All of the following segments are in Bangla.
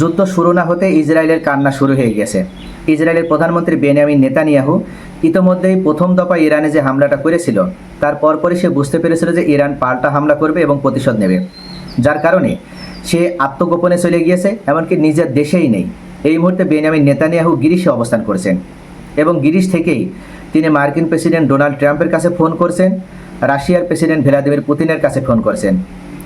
যুদ্ধ শুরু না হতে ইসরায়েলের কান্না শুরু হয়ে গেছে। ইসরায়েলের প্রধানমন্ত্রী বেনিয়ামিন নেতানিয়াহু ইতোমধ্যেই প্রথম দফা ইরানে যে হামলাটা করেছিল, তার পরপরই সে বুঝতে পেরেছিল যে ইরান পাল্টা হামলা করবে এবং প্রতিশোধ নেবে। যার কারণে সে আত্মগোপনে চলে গিয়েছে, এমনকি নিজের দেশেই নেই। এই মুহূর্তে বেনিয়ামিন নেতানিয়াহু গিরিশে অবস্থান করছেন এবং গিরিশ থেকেই তিনি মার্কিন প্রেসিডেন্ট ডোনাল্ড ট্রাম্পের কাছে ফোন করছেন, রাশিয়ার প্রেসিডেন্ট ভ্লাদিমির পুতিনের কাছে ফোন করছেন।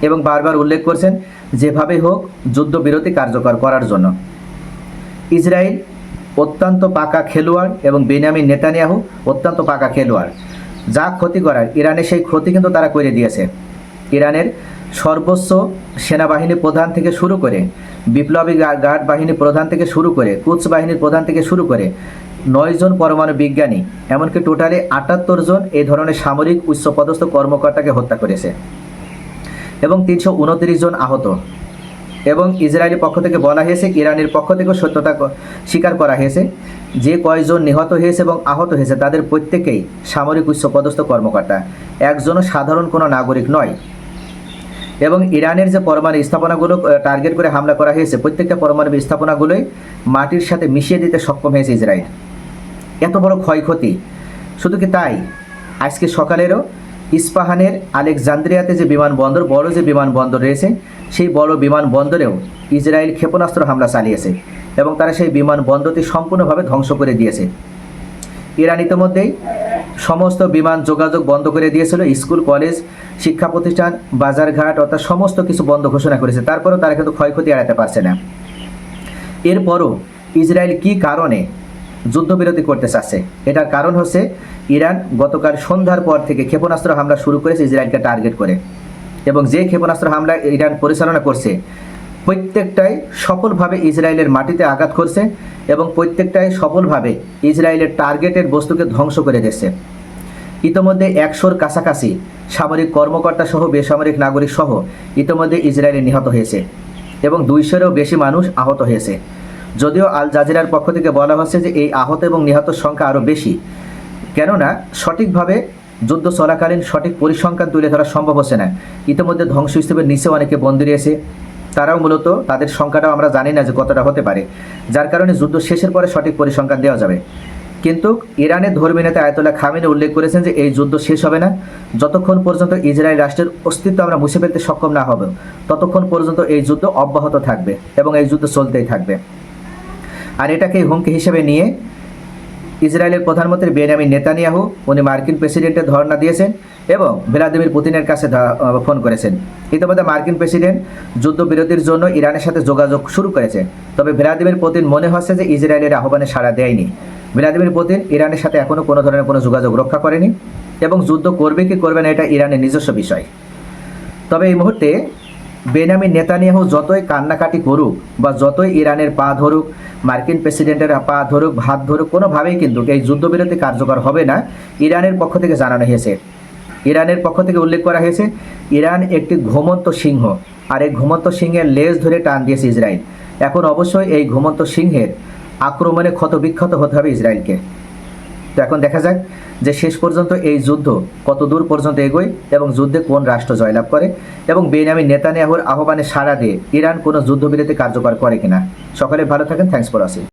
এবং বারবার উল্লেখ করছেন যেভাবে হোক যুদ্ধবিরতি কার্যকর করার জন্য। ইসরায়েল অত্যন্ত পাকা খেলোয়াড় এবং বেনিয়ামিন নেতানিয়াহু অত্যন্ত পাকা খেলোয়াড়। যা ক্ষতি করার, ইরানে সেই ক্ষতি কিন্তু তারা করে দিয়েছে। ইরানের সর্বোচ্চ সেনাবাহিনী প্রধান থেকে শুরু করে, বিপ্লবী গার্ড বাহিনী প্রধান থেকে শুরু করে, কুচ বাহিনীর প্রধান থেকে শুরু করে নয়জন পরমাণু বিজ্ঞানী, এমনকি টোটালি আটাত্তর জন এই ধরনের সামরিক উচ্চপদস্থ কর্মকর্তাকে হত্যা করেছে। এবং তিনশো উনত্রিশ জন আহত। এবং ইসরায়েলের পক্ষ থেকে বলা হয়েছে ইরানের পক্ষ থেকেও সত্যতা স্বীকার করা হয়েছে যে কয়েকজন নিহত হয়েছে এবং আহত হয়েছে। তাদের প্রত্যেকেই সামরিক উচ্চপদস্থ কর্মকর্তা। একজনও সাধারণ কোনো নাগরিক নয়। এবং ইরানের যে পরমাণু স্থাপনাগুলো টার্গেট করে হামলা করা হয়েছে, প্রত্যেকটা পরমাণু স্থাপনাগুলোই মাটির সাথে মিশিয়ে দিতে সক্ষম হয়েছে ইসরায়েল। এত বড় ক্ষয়ক্ষতি। শুধু কি তাই? আজকে সকালেরও ইস্পাহানের আলেকজান্দ্রিয়াতে যে বিমানবন্দর, বড় যে বিমানবন্দর রয়েছে, সেই বড় বিমানবন্দরেও ইসরায়েল ক্ষেপণাস্ত্র হামলা চালিয়েছে এবং তারা সেই বিমানবন্দরটি সম্পূর্ণভাবে ধ্বংস করে দিয়েছে। ইরান ইতিমধ্যেই সমস্ত বিমান যোগাযোগ বন্ধ করে দিয়েছিল, স্কুল, কলেজ, শিক্ষা প্রতিষ্ঠান, বাজারঘাট, অর্থাৎ সমস্ত কিছু বন্ধ ঘোষণা করেছে। তারপরেও তারা কিন্তু ক্ষয়ক্ষতি এড়াতে পারছে না। এরপরও ইসরায়েল কি কারণে যুদ্ধবিরতি করতে চাচ্ছে। এটার কারণ হচ্ছে ইরান গতকাল সন্ধ্যার পর থেকে ক্ষেপণাস্ত্র হামলা শুরু করেছে ইসরায়েলকে টার্গেট করে। এবং যে ক্ষেপণাস্ত্র হামলা ইরান পরিচালনা করছে, প্রত্যেকটাই সফলভাবে ইসরায়েলের মাটিতে আঘাত করছে এবং প্রত্যেকটাই সফলভাবে ইসরায়েলের টার্গেটের বস্তুকে ধ্বংস করে দিচ্ছে ইতোমধ্যে একশোর কাছাকাছি সামরিক কর্মকর্তা সহ বেসামরিক নাগরিক সহ ইতোমধ্যে ইসরায়েলে নিহত হয়েছে এবং দুইশোরও বেশি মানুষ আহত হয়েছে। যদিও আল জাজিরার পক্ষ থেকে বলা হচ্ছে যে এই আহত এবং নিহত সংখ্যা আরও বেশি। কেননা, সঠিকভাবে যুদ্ধ চলাকালীন সঠিক পরিসংখ্যান তুলে ধরা সম্ভব হচ্ছে না। ইতিমধ্যে ধ্বংসস্তূপের নিচে অনেকে বন্দী রয়েছে। তারাও মূলত তাদের সংখ্যাটাও আমরা জানি না যে কতটা হতে পারে। যার কারণে যুদ্ধ শেষের পরে সঠিক পরিসংখ্যান দেওয়া যাবে। কিন্তু ইরানের ধর্মী নেতা আয়তুল্লাহ খামিনে উল্লেখ করেছেন যে এই যুদ্ধ শেষ হবে না। যতক্ষণ পর্যন্ত ইসরায়েল রাষ্ট্রের অস্তিত্ব আমরা মুছে ফেলতে সক্ষম না হবে, ততক্ষণ পর্যন্ত এই যুদ্ধ অব্যাহত থাকবে এবং এই যুদ্ধ চলতেই থাকবে। আর এটাকে হুমকি হিসেবে নিয়ে ইসরায়েলের প্রধানমন্ত্রী বেনিয়ামিন নেতানিয়াহু উনি মার্কিন প্রেসিডেন্টের ধর্ণা দিয়েছেন এবং ভ্লাদিমির পুতিনের কাছে ফোন করেছেন। ইতিমধ্যে মার্কিন প্রেসিডেন্ট যুদ্ধবিরতির জন্য ইরানের সাথে যোগাযোগ শুরু করেছে। তবে ভ্লাদিমির পুতিন মনে হচ্ছে যে ইসরায়েলের আহ্বানে সাড়া দেয়নি। ভ্লাদিমির পুতিন ইরানের সাথে এখনও কোনো ধরনের কোনো যোগাযোগ রক্ষা করেনি এবং যুদ্ধ করবে কি করবে না এটা ইরানের নিজস্ব বিষয়। তবে এই মুহূর্তে বেনামি নেতানিয়াহু যতই কান্নাকাটি করুক বা যতই ইরানের পা ধরুক, মার্কিন প্রেসিডেন্টের পা ধরুক ভাত ধরুক, কোনোভাবেই কিন্তু এই যুদ্ধবিরতি কার্যকর হবে না, ইরানের পক্ষ থেকে জানানো হয়েছে। ইরানের পক্ষ থেকে উল্লেখ করা হয়েছে, ইরান একটি ঘুমন্ত সিংহ, আর এই ঘুমন্ত সিংহের লেজ ধরে টান দিয়েছে ইসরায়েল। এখন অবশ্যই এই ঘুমন্ত সিংহের আক্রমণে ক্ষতবিক্ষত হতে হবে ইসরায়েলকে। তো এখন দেখা যাক যে শেষ পর্যন্ত এই যুদ্ধ কত দূর পর্যন্ত এগোয় এবং যুদ্ধে কোন রাষ্ট্র জয়লাভ করে। এবং বেনামি নেতানিয়াহুর আহ্বানে সাড়া দিয়ে ইরান কোনো যুদ্ধবিরতি কার্যকর করে কিনা। সকলে ভালো থাকেন। Thanks for watching